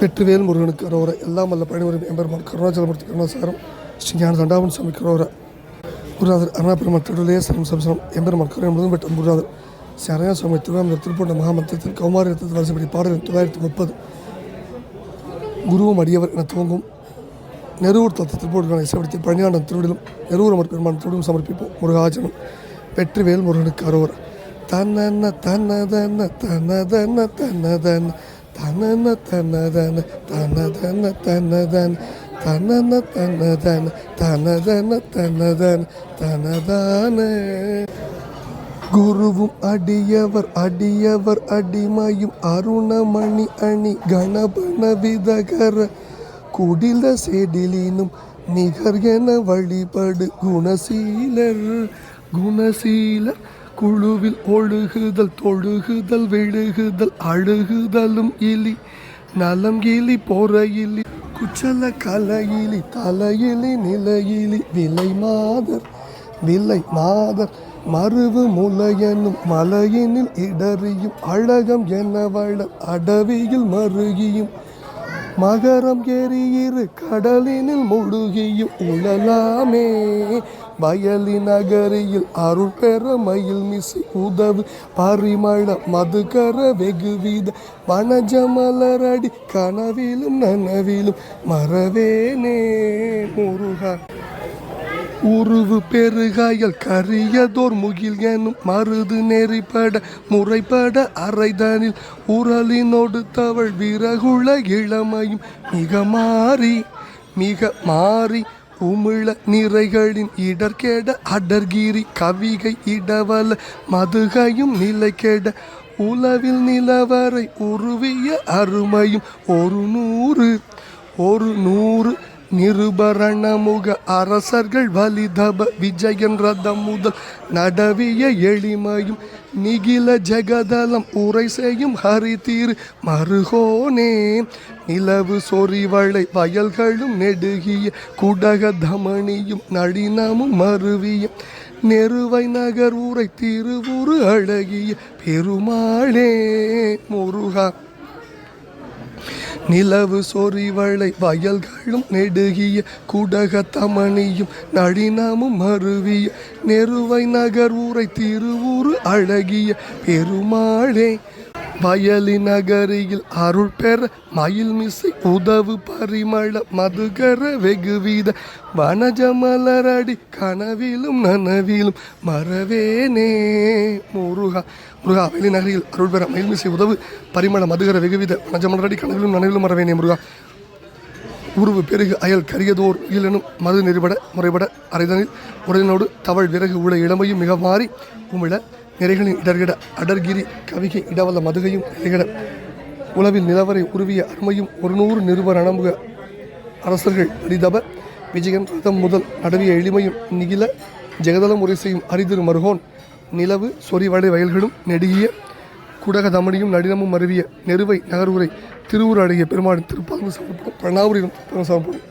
வெற்றிவேல் முருகனுக்கு அரோர எல்லாம் வல்ல பழனிவரும் எம்பெருமான் கருணாச்சலமூர்த்தி கருணாசாரம் ஸ்ரீ ஞான தண்டாவன் சுவாமி கரோர. குருநாதர் அருணாபெருமான் திருடலே சரம் சம்சரம் எம்பெருமான் கருணை முழுவதும் பெற்ற குருநாதர். ஸ்ரீ சுவாமி திருவாமூர் திருப்பூண்ட மகாமந்திரத்தில் கௌமாரி ரத்தத்தில் வருஷப்படி பாடல் தொள்ளாயிரத்தி முப்பது. குருவும் அடியவர் என துவங்கும். நெருவூர் தத்து திருப்பூருக்கான இசைப்படுத்தி பழனியாண்டன் திருவிடிலும் நெருவூர் அமர் பெருமான் திருவிடும் சமர்ப்பிப்போம். முருகாஜனம். வெற்றிவேல் முருகனுக்கு அரோர் தன்னென்ன தன்னதன தன்னதன தன்னதன தன்னன தன்னதன தன்னதன தன்னதன தன்னன தன்னதன தன்னதன தன்னதன தனதான. குருவும் அடியவர் அடியவர் அடிமையும் அருணமணி அணி கணபண விதகர குடில செடிலினும் நிகர் என வழிபடு குணசீலர் குணசீலர் குழுவில் ஒழுகுதல் தொழுகுதல் விழுகுதல் அழுகுதலும் இலி நலம் இலி பொறையிலி குச்சல கலையிலி தலையிலி நிலையிலி விலை மாதர் விலை மாதர் மருவு முலையனும் மலையினில் இடறியும் அழகம் என வள அடவியில் மருகியும் மகரம் எரியிரு கடலினில் முழுகியும் உழலாமே வயலின் நகரியில் அருள் பெற மயில் மிசை உதவு. பரிமள மதுகர வெகுவித வனஜமலரடி கனவிலும் நனவிலும் மறவேனே முருகா. உருவு பெருகாயல் கரியதோர் முகில் எனும் மருது நெறிப்பட முறைப்பட அறைதனில் உரலினோடு தவள் விறகுள இளமையும் மிக மாறி மிக மாறி உமிழ நிறைகளின் இடர்கேட அடர்கிரி கவிகை இடவல மதுகையும் நிலைகேட உலவில் நிலவரை உருவிய அருமையும் ஒரு நூறு ஒரு நூறு நிருபரணமுக அரசர்கள் வலிதப விஜயன் ரதம் முதல் நடவிய எளிமையும் நிகில ஜெகதலம் உரை செய்யும் ஹரிதீர் மருகோனே. நிலவு சொறிவளை வயல்களும் நெடுகிய குடக தமணியும் நளினமும் மருவிய நெருவை நகர் உரை திருவுரு அழகிய பெருமாளே. முருகா நிலவு சொறிவளை வயல்களும் நெடுகிய குடக தமணியும் நளினமும் அருவிய நெருவை நகர் ஊரை திருவூறு அழகிய பெருமாளே. வயலி நகரியில் அருள் பெற மயில் மிசை உதவு பரிமள மதுகர வெகுவித வனஜமலரடி கனவிலும் நனவிலும் மறவேனே. முருகா முருகா வயலி நகரில் அருள் பெற மயில் மிசை உதவு பரிமள மதுகர வெகுவித வனஜமலரடி கனவிலும் நனவிலும் மறவேனே முருகா. உருவு பெருகு அயல் கரியதோர் இயலனும் மது நெறிபட முறைபட அரைதனில் உடலினோடு தவள் விறகு உள்ள இளமையும் மிக மாறி உமிழ நிறைகளின் இடர்கிட அடர்கிரி கவிகை இடவல மதுகையும் நிலைகிட உளவில் நிலவரை உருவிய அருமையும் ஒரு நூறு நிருபர் அணமுக அரசர்கள் அரிதப விஜயன் ரதம் முதல் நடுவிய எளிமையும் நிகில ஜெகதலம் உரை செய்யும் அரிதிரு மருகோன் நிலவு சொறிவடை வயல்களும் நெடுகிய குடக தமணியும் நடினமும் அருவிய நெருவை நகர்வுரை திருவூர் அழகிய பெருமாளின் திருப்பாங்கு சமர்ப்பணம் பிரணாவூரிலும் சமர்ப்பணம்.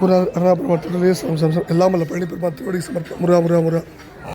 முருகா அருணாபுரம் எல்லாமல்ல பழனி பெருமாள் திருவடி சமர்ப்பணம். முருகா முருகா முருகா.